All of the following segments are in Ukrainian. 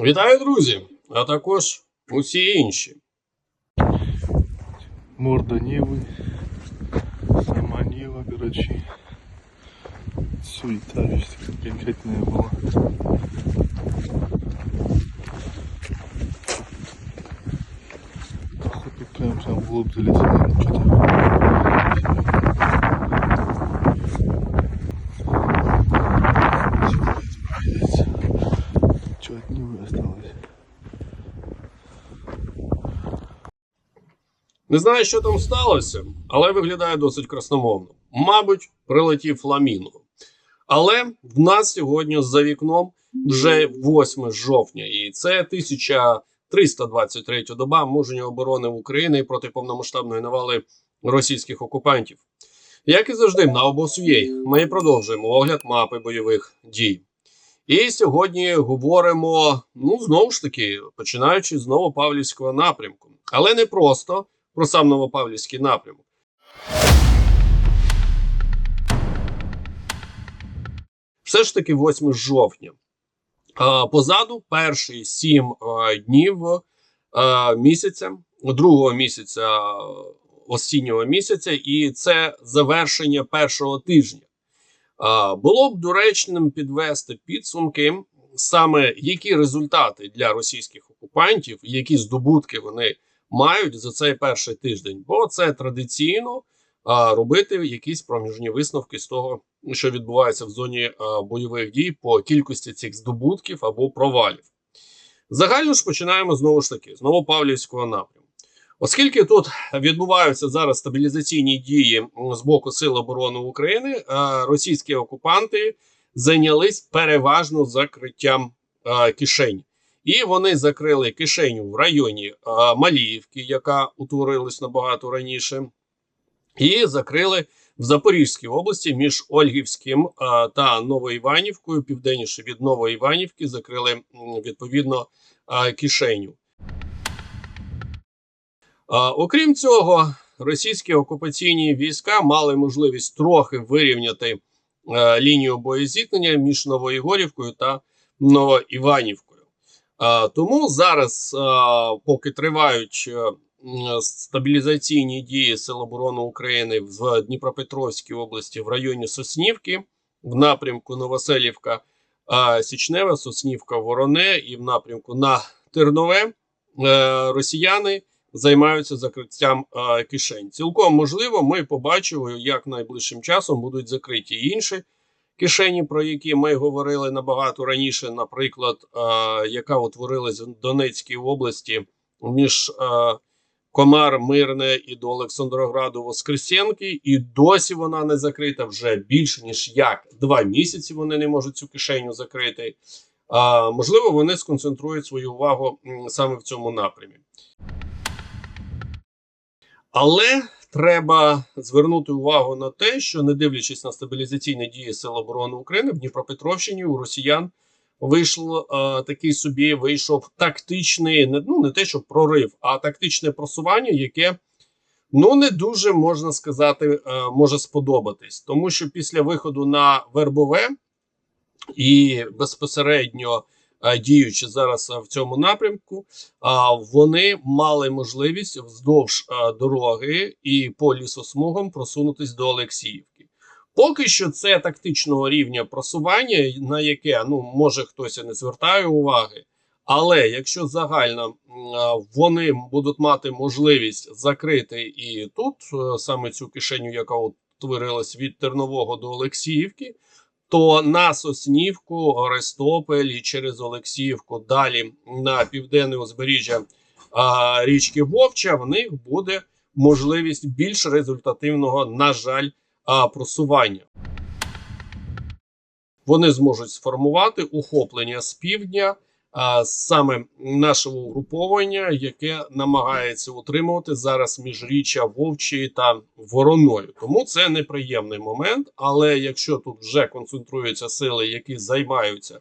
Вітаю, друзі! А також усі інші. Морда Нивы, сама Нива, короче. Суета весь конкретная была. Походу прям прям в лоб залетели. Что-то. Не знаю, що там сталося, але виглядає досить красномовно. Мабуть, прилетів фламінго. Але в нас сьогодні за вікном вже 8 жовтня, і це 1323 доба мужньої оборони України проти повномасштабної навали російських окупантів. Як і завжди, на обосуєй ми продовжуємо огляд мапи бойових дій. І сьогодні говоримо, ну знову ж таки, починаючи з Новопавлівського напрямку, але не просто про сам Новопавлівський напрямок. Все ж таки 8 жовтня. Позаду перші 7 днів місяця, другого місяця осіннього місяця, і це завершення першого тижня. Було б доречним підвести підсумки, саме які результати для російських окупантів, які здобутки вони мають за цей перший тиждень, бо це традиційно а, робити якісь проміжні висновки з того, що відбувається в зоні а, бойових дій по кількості цих здобутків або провалів. Загально ж починаємо знову ж таки з Новопавлівського напрямку. Оскільки тут відбуваються зараз стабілізаційні дії з боку Сил оборони України, російські окупанти зайнялись переважно закриттям кишень. І вони закрили кишеню в районі Маліївки, яка утворилась набагато раніше, і закрили в Запорізькій області між Ольгівським та Новоіванівкою, південніше від Новоіванівки, закрили відповідно кишеню. Окрім цього, російські окупаційні війська мали можливість трохи вирівняти лінію боєзіткнення між Новоігорівкою та Новоіванівкою. А, тому зараз, поки тривають е, стабілізаційні дії Сил оборони України в Дніпропетровській області в районі Соснівки, в напрямку Новоселівка, а, Січневе, Соснівка, Вороне і в напрямку на Тернове, е, росіяни займаються закриттям е, кишень. Цілком можливо, ми побачимо, як найближчим часом будуть закриті інші кишені, про які ми говорили набагато раніше, наприклад, е, яка утворилась в Донецькій області між е, Комар Мирне і до Олександрограду Воскресенки, і досі вона не закрита вже більше ніж як два місяці. Вони не можуть цю кишеню закрити. А, можливо, вони сконцентрують свою увагу саме в цьому напрямі. Але треба звернути увагу на те, що не дивлячись на стабілізаційні дії Сил оборони України в Дніпропетровщині у росіян вийшло е, такий собі вийшов тактичний, не, ну не те, що прорив, а тактичне просування, яке ну не дуже можна сказати, е, може сподобатись, тому що після виходу на Вербове і безпосередньо е, діючи зараз е, в цьому напрямку, вони мали можливість вздовж е, дороги і по лісосмугам просунутись до Олексіївки. Поки що це тактичного рівня просування, на яке ну може хтось і не звертає уваги. Але якщо загально вони будуть мати можливість закрити і тут саме цю кишеню, яка утворилась від Тернового до Олексіївки, то на Соснівку, Арестопель і через Олексіївку далі на південне узбережжя річки Вовча, в них буде можливість більш результативного, на жаль, просування. Вони зможуть сформувати ухоплення з півдня саме нашого угруповання, яке намагається утримувати зараз міжріччя Вовчі та Вороною. Тому це неприємний момент. Але якщо тут вже концентруються сили, які займаються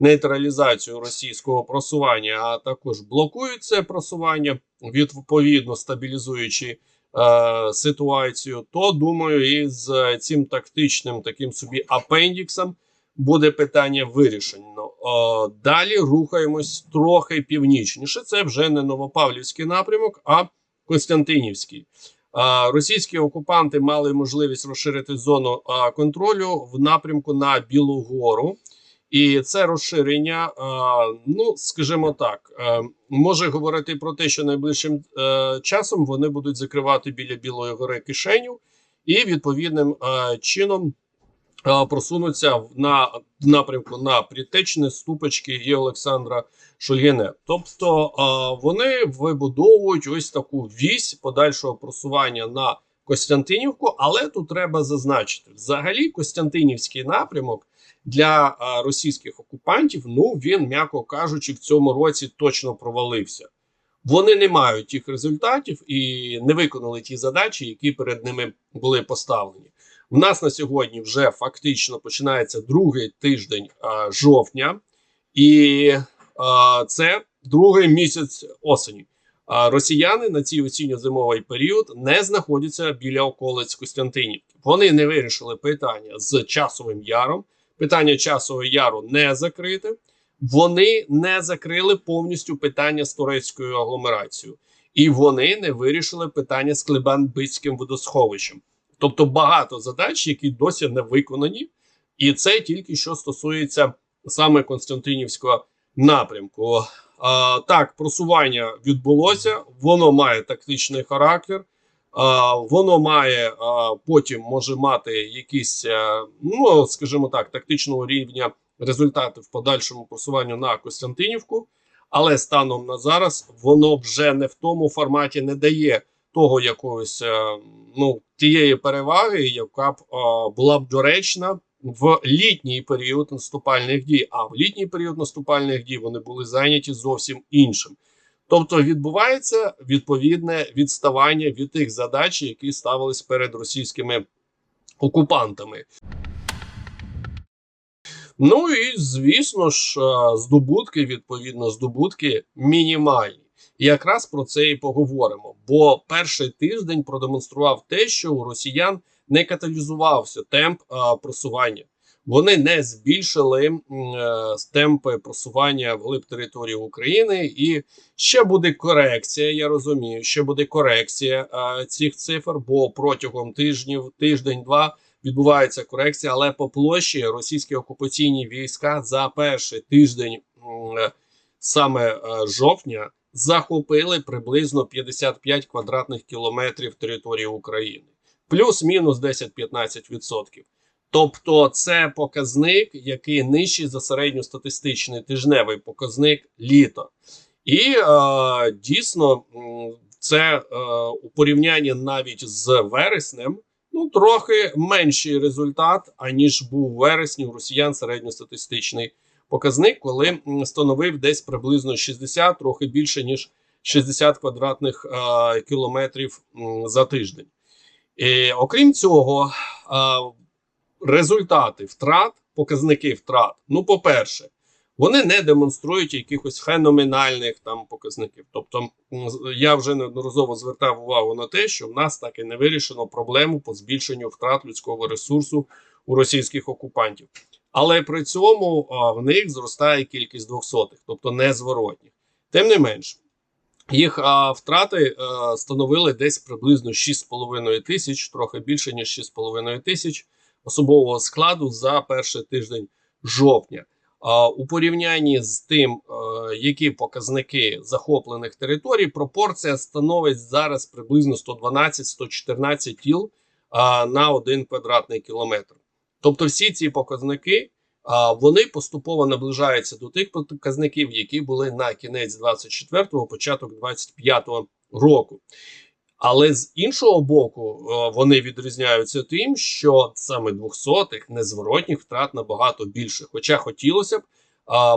нейтралізацією російського просування, а також блокують це просування, відповідно стабілізуючи е, ситуацію, то думаю, і з цим тактичним таким собі апендіксом буде питання вирішено. Е, далі рухаємось трохи північніше. Це вже не Новопавлівський напрямок, а Костянтинівський. Е, російські окупанти мали можливість розширити зону е, контролю в напрямку на Білу Гору. І це розширення, ну скажімо так, може говорити про те, що найближчим часом вони будуть закривати біля Білої гори кишеню, і відповідним чином просунуться на напрямку на Притечне, Ступочки і Олександра Шульгіне. Тобто вони вибудовують ось таку вісь подальшого просування на Костянтинівку, але тут треба зазначити: взагалі Костянтинівський напрямок для російських окупантів, ну він, м'яко кажучи, в цьому році точно провалився. Вони не мають тих результатів і не виконали ті задачі, які перед ними були поставлені. У нас на сьогодні вже фактично починається другий тиждень а, жовтня, і а, це другий місяць осені. А росіяни на цій осінньо-зимовий період не знаходяться біля околиць Костянтинівки. Вони не вирішили питання з часовим яром. Питання часового яру не закрите. Вони не закрили повністю питання з турецькою агломерацією, і вони не вирішили питання з Клебан-Бицьким водосховищем. Тобто багато задач, які досі не виконані, і це тільки що стосується саме Константинівського напрямку. А, так, просування відбулося, воно має тактичний характер. А, воно має а, потім може мати якісь, е, ну скажімо так, тактичного рівня результати в подальшому просуванню на Костянтинівку, але станом на зараз воно вже не в тому форматі не дає того якогось е, ну тієї переваги, яка б е, була б доречна в літній період наступальних дій. А в літній період наступальних дій вони були зайняті зовсім іншим. Тобто відбувається відповідне відставання від тих задач, які ставились перед російськими окупантами. Ну і звісно ж, е, здобутки, відповідно, здобутки мінімальні. І якраз про це і поговоримо. Бо перший тиждень продемонстрував те, що у росіян не каталізувався темп а, просування. Вони не збільшили м, е, темпи просування вглиб території України, і ще буде корекція. Я розумію, ще буде корекція а, цих цифр, бо протягом тижнів, тиждень-два відбувається корекція, але по площі російські окупаційні війська за перший тиждень е, саме е, жовтня захопили приблизно 55 квадратних кілометрів території України, плюс-мінус 10-15%. Тобто це показник, який нижчий за середньостатистичний тижневий показник літа. І е, дійсно це е, у порівнянні навіть з вереснем ну трохи менший результат, аніж був у вересні у росіян середньостатистичний показник, коли становив десь приблизно 60, трохи більше ніж 60 квадратних е, кілометрів за тиждень. І, окрім цього, е, результати втрат, показники втрат. Ну, по-перше, вони не демонструють якихось феноменальних там показників. Тобто, я вже неодноразово звертав увагу на те, що в нас так і не вирішено проблему по збільшенню втрат людського ресурсу у російських окупантів. Але при цьому в них зростає кількість двохсотих, тобто незворотніх. Тим не менш, їх втрати становили десь приблизно 6,5 тисяч, трохи більше ніж 6,5 тисяч особового складу за перший тиждень жовтня. У порівнянні з тим, які показники захоплених територій, пропорція становить зараз приблизно 112-114 тіл на один квадратний кілометр. Тобто, всі ці показники вони поступово наближаються до тих показників, які були на кінець 24-го, початок 25-го року. Але з іншого боку, е, вони відрізняються тим, що саме двохсотих незворотніх втрат набагато більше. Хоча хотілося б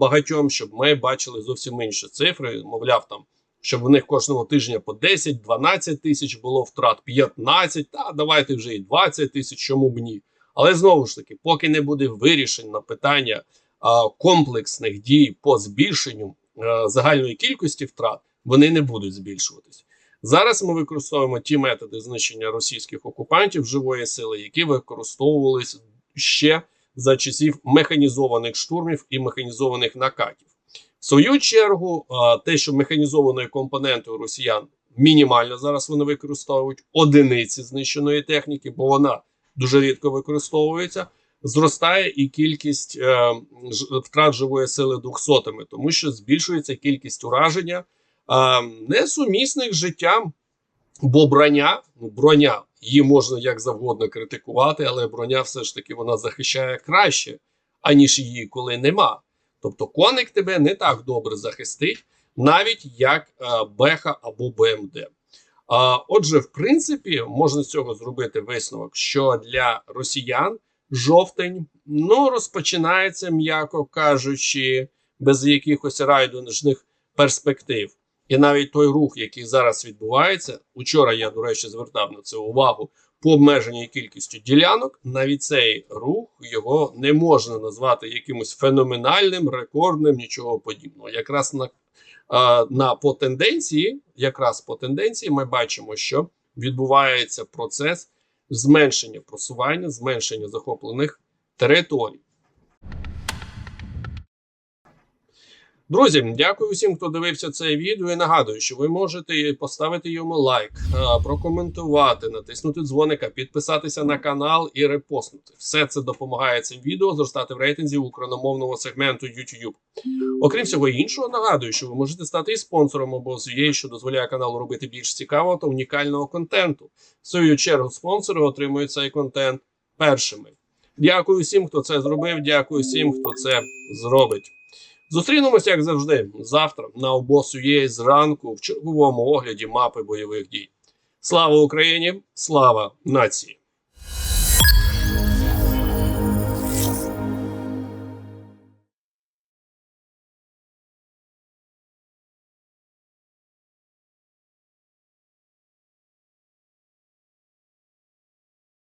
багатьом, щоб ми бачили зовсім інші цифри. Мовляв, там щоб в них кожного тижня по 10-12 тисяч було втрат, 15, та давайте вже і 20 тисяч, чому б ні. Але знову ж таки, поки не буде вирішено питання а, комплексних дій по збільшенню а, загальної кількості втрат, вони не будуть збільшуватись. Зараз ми використовуємо ті методи знищення російських окупантів живої сили, які використовувалися ще за часів механізованих штурмів і механізованих накатів. В свою чергу, те, що механізованою компонентою росіян мінімально зараз вони використовують одиниці знищеної техніки, бо вона дуже рідко використовується. Зростає і кількість е, втрат живої сили двохсотими, тому що збільшується кількість ураження е, несумісних з життям, бо броня, ну броня, її можна як завгодно критикувати, але броня все ж таки вона захищає краще, аніж її коли нема. Тобто коник тебе не так добре захистить, навіть як е, Беха або БМД. Отже, в принципі, можна з цього зробити висновок, що для росіян жовтень ну розпочинається, м'яко кажучи, без якихось райдужних перспектив. І навіть той рух, який зараз відбувається, учора я, до речі, звертав на це увагу обмеженій кількістю ділянок. Навіть цей рух його не можна назвати якимось феноменальним, рекордним, нічого подібного. Якраз на, на по тенденції, якраз по тенденції, ми бачимо, що відбувається процес зменшення просування, зменшення захоплених територій. Друзі, дякую всім, хто дивився це відео. І нагадую, що ви можете поставити йому лайк, прокоментувати, натиснути дзвоника, підписатися на канал і репостнути. Все це допомагає цим відео зростати в рейтинзі україномовного сегменту YouTube. Окрім всього іншого, нагадую, що ви можете стати і спонсором обоз.ua, що дозволяє каналу робити більш цікавого та унікального контенту. В свою чергу спонсори отримують цей контент першими. Дякую всім, хто це зробив. Дякую всім, хто це зробить. Зустрінемося, як завжди, завтра на обосує зранку в черговому огляді мапи бойових дій. Слава Україні! Слава нації!